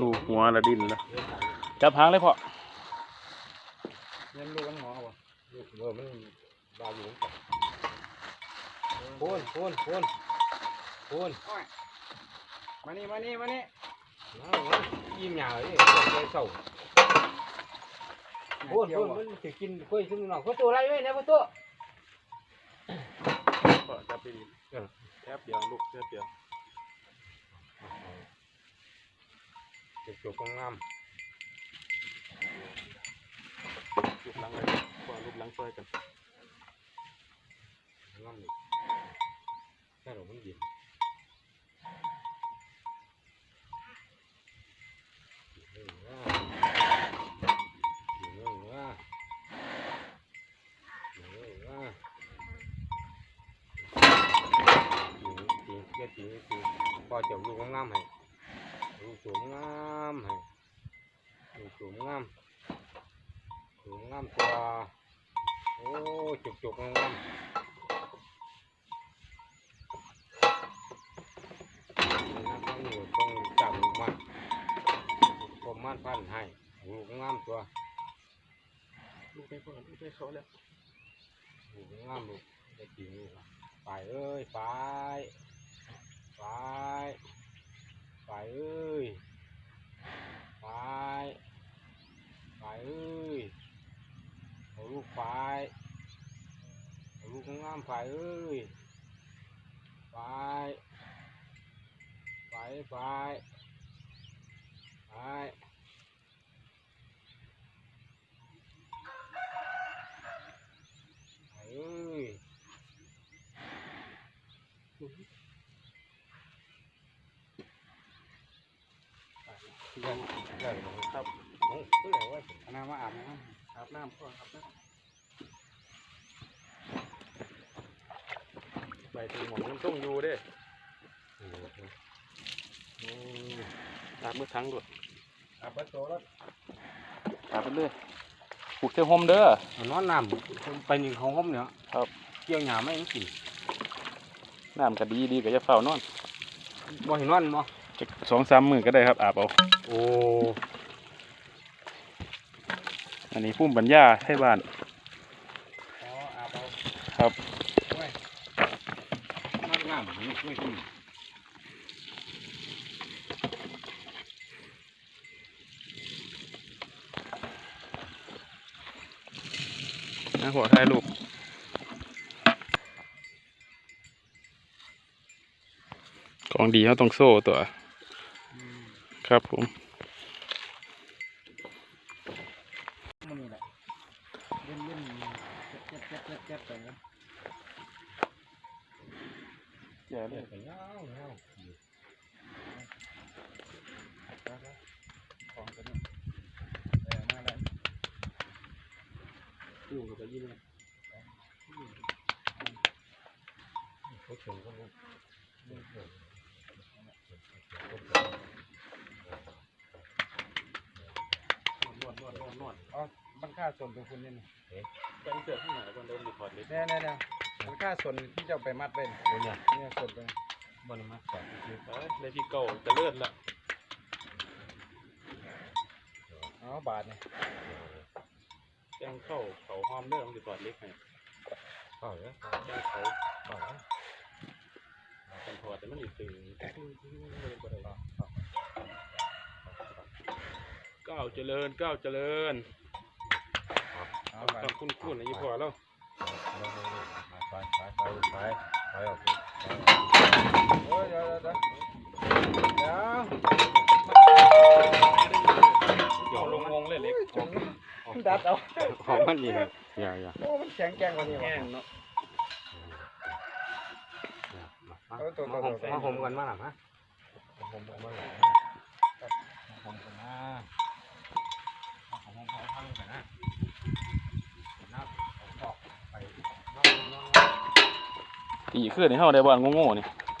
ลูกหัวละดินแล้วจับหางเลยพ่อเงินลูกกันหมอวะลูกเออมันบาอยู่พูนพูนพูนพูนมานี่มานี่มานี่เอาเอายิ้มหยาเลยใจเศร้าพูนพูนมันสิกินกล้วยซึ่งนอกเขาตัวอะไรไว้เนี่ยพ่อตัวพ่อจับไปดิเออแป๊บเดียวลูกแป๊บเดียว จุกจุกงามลูกหลังเลยพ่อลูกหลังช่วยกันงามนี่แค่หนูมันเออว่าเออว่าเออว่าจริงจริงจริงจริงพอเจ้าลูกงามให้ ลูกสวยงามให้ลูกสวยงามสวยงามตัวโอ้จุกจุกงามน้ำต้องอยู่ต้องจับลูกมันผมมันพันให้ลูกงามตัวลูกให้พ่อลูกให้เขาแล้วลูกงามลูกได้จริงลูกอะไปเอ้ยไปไปไปเอ้ยไปไปเอ้ยเอาลูกไปเอาามไปเอ้ยไปไปไปไปไปเอ้ยเดินได้ครับโอ้เพื่อว่าเอาน้ำมาอาบน้อาบน้ำพ่ออาบน้ำไป ถึงหมองมันต้องอยู่เด้อาบมือทั้งด้วยอาบประตูแล้วอาบไปเลยปลูกเจ้าโฮมเด้อนอนน้ำไปหนึ่งของผมเนี่ยครับเกี่ยวหยาไม่ยังกินน้ำก็ดีดีก็จะเฝ้านอนบ่เห็นนอนบ่จักสองสามมือก็ได้ครับอาบเอาโอ้อันนี้พุ่มปัญญาไทยบ้านำอ๋ออาบเอาครับน อนน้วยกินนะหัวถ่ายรูปของดีเขาต้องโซ่ตัว ครับผมมันนี่แหละเล่นเล่นเจ็บเจ็บเจ็บเจ็บไปนะ แย่เลเลี้ยยงไปเงาเงาของตัวนี้เออมาแล้วอยุ่กับยิ่งเลยเขาเฉยก็รู้นวดนวดนวดนวดอ๋อมันค่าส่วนเป็นคุณนี่นี่แจ้งเสือข้างหน้าก่อนเดินดีพอดเลยเนี่ยเนี่ยเนี่ย มันค่าส่วนที่เจ้าไปมัดไว้นี่เดี๋ยวเนี่ยเนี่ยส่วนไปบนมาก่อนคือไปในที่เก่าจะเลื่อนละอ๋อบาทนี่แจ้งเข้าเขาหอมเด้อมันดีพอดเล็กให้เปล่าเนี่ยแจ้งเขาเปล่าเนี่ยเป็นพอดแต่มันอีกตึงเลยบ่ได้ก้าวเจริญก้าวเจริญเอาบาทคำคุ้นคุ้นๆนะยี่พอแล้ว ไปไปไปไปไปออกโอ้ยเดี๋ยวเดี๋ยวเดี๋ยวเดี๋ยวลงวงเลยเล็กจุงดัดเอาของมันนี่นะอย่าอย่าโอ้มันแข็งแกร่งกว่านี้วะแห้งเนาะมาหอมมาหอมกันมาหน่ะฮะผมผมมาหลายผมผมมา หอมหอมหอมกันนะนะ ผีขึ้นในเฮาได้บ้านโง่ๆนี่